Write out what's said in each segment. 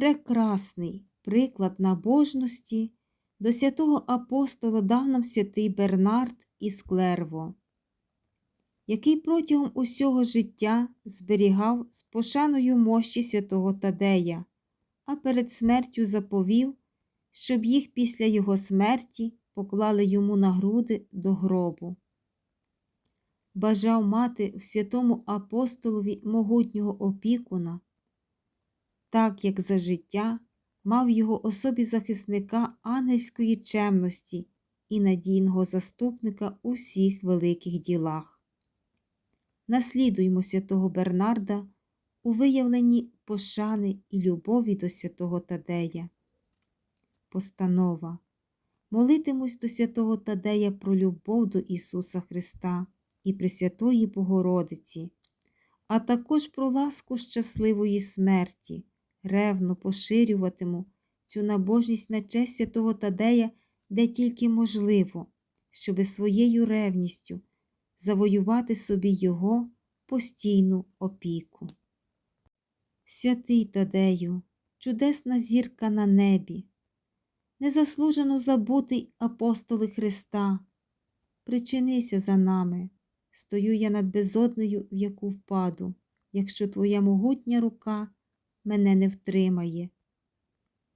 прекрасний приклад набожності до святого апостола дав нам святий Бернард із Клерво, який протягом усього життя зберігав з пошаною мощі святого Тадея, а перед смертю заповів, щоб їх після його смерті поклали йому на груди до гробу. Бажав мати в святому апостолові могутнього опікуна, так як за життя мав його особі захисника ангельської чемності і надійного заступника у всіх великих ділах. Наслідуймо святого Бернарда у виявленні пошани і любові до святого Тадея. Постанова Молитимусь до святого Тадея про любов до Ісуса Христа і Пресвятої Богородиці, а також про ласку щасливої смерті, ревно поширюватиму цю набожність на честь святого Тадея, де тільки можливо, щоби своєю ревністю завоювати собі Його постійну опіку. Святий Тадею, чудесна зірка на небі, незаслужено забутий апостоли Христа, причинися за нами, стою я над безоднею, в яку впаду, якщо твоя могутня рука мене не втримає.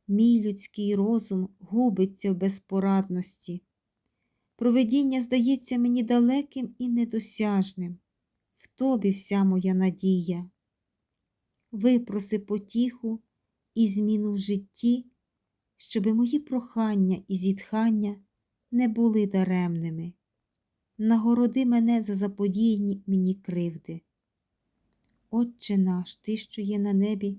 Мій людський розум губиться в безпорадності. Провидіння здається мені далеким і недосяжним. В тобі вся моя надія. Випроси потіху і зміну в житті, щоби мої прохання і зітхання не були даремними. Нагороди мене за заподіяні мені кривди. Отче наш, Ти, що є на небі,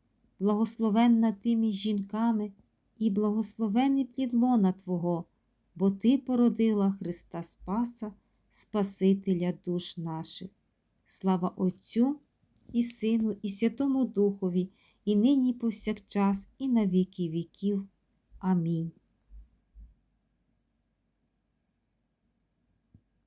благословенна ти між жінками, і благословений плід лона Твого, бо Ти породила Христа Спаса, Спасителя душ наших. Слава Отцю і Сину, і Святому Духові, і нині, і повсякчас, і на віки віків. Амінь.